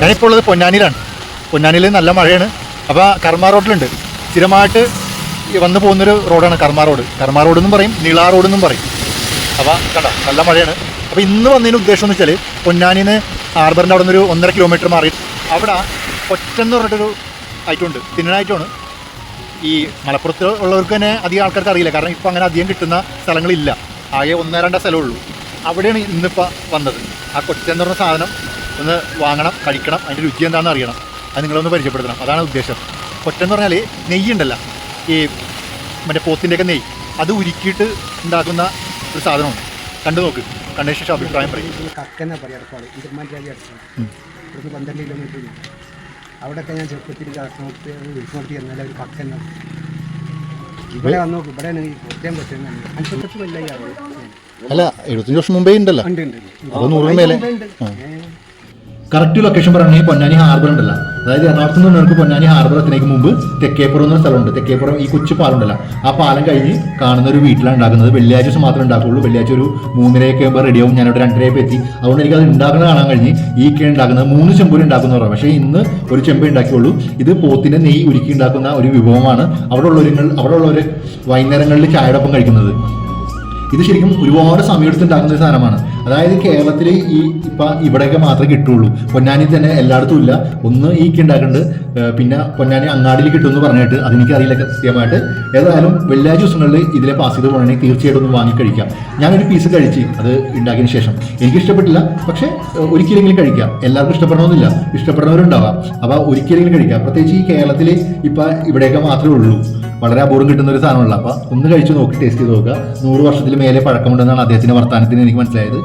ഞാനിപ്പോൾ ഉള്ളത് പൊന്നാനിയിലാണ്. പൊന്നാനിയിൽ നല്ല മഴയാണ്. അപ്പോൾ കർമ്മ റോഡിലുണ്ട്. സ്ഥിരമായിട്ട് വന്നു പോകുന്നൊരു റോഡാണ് കർമ്മ റോഡ്. കർമ്മ റോഡ് എന്നും പറയും നീള റോഡ് എന്നും പറയും. അപ്പോൾ കണ്ടോ നല്ല മഴയാണ്. അപ്പോൾ ഇന്ന് വന്നതിന് ഉദ്ദേശം എന്ന് വെച്ചാൽ പൊന്നാനിന്ന് ഹാർബറിന്റെ അവിടെ നിന്നൊരു ഒന്നര കിലോമീറ്റർ മാറി. അവിടെ കൊറ്റെന്ന് പറഞ്ഞിട്ടൊരു ഐറ്റമുണ്ട്. തിന്നനായിട്ടാണ് ഈ മലപ്പുറത്ത് ഉള്ളവർക്ക് തന്നെ അധികം ആൾക്കാർക്ക് അറിയില്ല. കാരണം ഇപ്പോൾ അങ്ങനെ അധികം കിട്ടുന്ന സ്ഥലങ്ങളില്ല. ആകെ ഒന്നോ രണ്ടോ സ്ഥലമേ ഉള്ളൂ. അവിടെയാണ് ഇന്നിപ്പോൾ വന്നത്. ആ കൊറ്റെന്ന് പറഞ്ഞ സാധനം ഒന്ന് വാങ്ങണം കഴിക്കണം അതിന്റെ രുചി എന്താണെന്ന് അറിയണം. അത് നിങ്ങളൊന്ന് പരിചയപ്പെടുത്തണം. അതാണ് ഉദ്ദേശം. കൊറ്റെന്ന് പറഞ്ഞാൽ നെയ്യുണ്ടല്ലോ ഈ മറ്റേ പോത്തിന്റെയൊക്കെ നെയ്യ്. അത് ഉരുക്കിയിട്ട് ഉണ്ടാക്കുന്ന ഒരു സാധനമാണ്. കണ്ടു നോക്ക്. കണ്ട ശേഷം അഭിപ്രായം പറയും. ഇവിടുന്ന് പന്ത്രണ്ട് കിലോമീറ്റർ അവിടെയൊക്കെ ഞാൻ ചെറുപ്പത്തിൽ വിളിച്ചോട്ടി ഇവിടെ വന്നു ഇവിടെ പറ്റുന്നുണ്ട് അഞ്ചു വർഷം അല്ല എഴുപത്തഞ്ച് വർഷം മുമ്പേ ഉണ്ടല്ലോ. ഉണ്ട് ഉണ്ട് അപ്പോൾ നൂറിന് മേലെ. കറക്റ്റ് ലൊക്കേഷൻ പറയുകയാണെങ്കിൽ പൊന്നാനി ഹാർബർ ഉണ്ടല്ലോ. അതായത് എറണാകുളത്ത് നിന്ന് നിങ്ങൾക്ക് പൊന്നാനി ഹാർബർ എത്തുന്നതിന് മുമ്പ് തെക്കേപ്പുറം എന്ന സ്ഥലമുണ്ട്. തെക്കേപ്പുറം ഈ കൊച്ചു പാലമുണ്ടല്ലോ. ആ പാലം കഴിഞ്ഞ് കാണുന്ന ഒരു വീട്ടിലാണ് ഉണ്ടാക്കുന്നത് വെള്ളിയാഴ്ച ദിവസം മാത്രമേ ഉണ്ടാക്കുള്ളൂ. വെള്ളിയാഴ്ച ഒരു മൂന്നരയൊക്കെ ആകുമ്പോൾ റെഡിയാവും ഞാനിവിടെ രണ്ടരയൊക്കെ എത്തി. അതുകൊണ്ട് എനിക്ക് അത് ഉണ്ടാക്കുന്നത് കാണാൻ കഴിഞ്ഞ് ഈ ഒക്കെ ഉണ്ടാക്കുന്നത് മൂന്ന് ചെമ്പൂര് ഉണ്ടാക്കുന്ന പറയാം പക്ഷേ ഇന്ന് ഒരു ചെമ്പ് ഉണ്ടാക്കിയുള്ളൂ. ഇത് പോത്തിന്റെ നെയ്യ് ഉരുക്കി ഉണ്ടാക്കുന്ന ഒരു വിഭവമാണ് അവിടെ ഉള്ളവരുങ്ങൾ അവിടെ ഉള്ളവർ വൈകുന്നേരങ്ങളിൽ ചായയോടൊപ്പം കഴിക്കുന്നത്. ഇത് ശരിക്കും ഒരുപാട് സമയമെടുത്തുണ്ടാക്കുന്ന ഒരു സാധനമാണ്. അതായത് കേരളത്തിൽ ഈ ഇപ്പം ഇവിടെയൊക്കെ മാത്രമേ കിട്ടുള്ളൂ. പൊന്നാനി തന്നെ എല്ലായിടത്തും ഇല്ല. ഒന്ന് ഈ ഉണ്ടാക്കുന്നുണ്ട് പിന്നെ പൊന്നാനി അങ്ങാടിയിൽ കിട്ടുമെന്ന് പറഞ്ഞിട്ട് അതെനിക്ക് അറിയില്ല കൃത്യമായിട്ട്. ഏതായാലും വെള്ളിയാഴ്ച ദിവസങ്ങളിൽ ഇതിലെ പാസ് ചെയ്ത് പോകണമെങ്കിൽ തീർച്ചയായിട്ടും ഒന്ന് വാങ്ങി കഴിക്കാം. ഞാനൊരു പീസ് കഴിച്ച് അത് ഉണ്ടാക്കിയതിന് ശേഷം. എനിക്ക് ഇഷ്ടപ്പെട്ടില്ല. പക്ഷേ ഒരിക്കലെങ്കിലും കഴിക്കാം. എല്ലാവർക്കും ഇഷ്ടപ്പെടണമെന്നില്ല. ഇഷ്ടപ്പെടുന്നവരുണ്ടാവാം. അപ്പോൾ ഒരിക്കലെങ്കിലും കഴിക്കാം. പ്രത്യേകിച്ച് ഈ കേരളത്തിൽ ഇപ്പം ഇവിടെയൊക്കെ മാത്രമേ ഉള്ളൂ. വളരെ അപൂർവം കിട്ടുന്ന ഒരു സാധനമുള്ള അപ്പോൾ ഒന്ന് കഴിച്ചു നോക്കി ടേസ്റ്റ് ചെയ്ത് നോക്കുക. നൂറ് വർഷത്തിൽ മേലെ പഴക്കമുണ്ടെന്നാണ് അദ്ദേഹത്തിന്റെ വർത്തമാനത്തിന് എനിക്ക് മനസ്സിലായത്.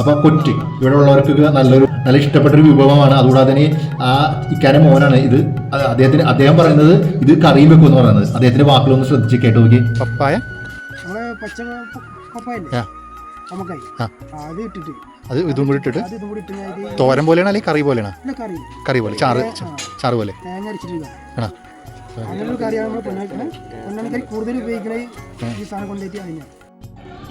അപ്പോൾ കൊറ്റ് ഇവിടെ ഉള്ളവർക്കൊക്കെ നല്ലൊരു നല്ല ഇഷ്ടപ്പെട്ട ഒരു വിഭവമാണ്. അതുകൂടാതെ തന്നെ ആ ഇക്കാര മോനാണ് ഇത്. അത് അദ്ദേഹത്തിന് അദ്ദേഹം പറയുന്നത് ഇത് കറിയും വെക്കും എന്ന് പറയുന്നത്. അദ്ദേഹത്തിന്റെ വാക്കുകളൊന്ന് ശ്രദ്ധിച്ച് കേട്ട് നോക്കി. പപ്പായ. അത് ഇതും കൂടി ഇട്ടിട്ട്? തോരൻ പോലെയാണ് അല്ലെങ്കിൽ കറി പോലെയാണ്? കറി. കറി പോലെ. ചാറ് ചാറ് പോലെ. തേങ്ങ ഈ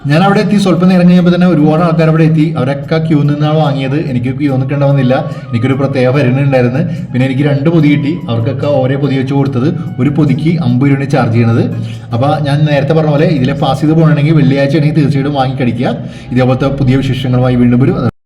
ഞാൻ അവിടെ എത്തി സ്വല്പം നേരം കഴിഞ്ഞപ്പോൾ തന്നെ ഒരുപാട് ആൾക്കാർ അവിടെ എത്തി. അവരൊക്കെ ക്യൂ നിന്നാണ് വാങ്ങിയത്. എനിക്ക് ക്യൂ നിൽക്കേണ്ടവന്നില്ല എനിക്കൊരു പ്രത്യേക പരിഗണന ഉണ്ടായിരുന്നു. പിന്നെ എനിക്ക് രണ്ട് പൊതി കിട്ടി. അവർക്കൊക്കെ ഓരോ പൊതി വെച്ച് കൊടുത്തത് ഒരു പൊതിക്ക് അമ്പത് രൂപയാണ് ചാർജ് ചെയ്യണത്. അപ്പോൾ ഞാൻ നേരത്തെ പറഞ്ഞ പോലെ ഇതിലെ പാസ് ചെയ്ത് പോകണമെങ്കിൽ വെള്ളിയാഴ്ച ആണെങ്കിൽ തീർച്ചയായിട്ടും വാങ്ങിക്കടിക്കുക ഇതേപോലത്തെ പുതിയ വിശേഷങ്ങളുമായി വീണ്ടും വരും.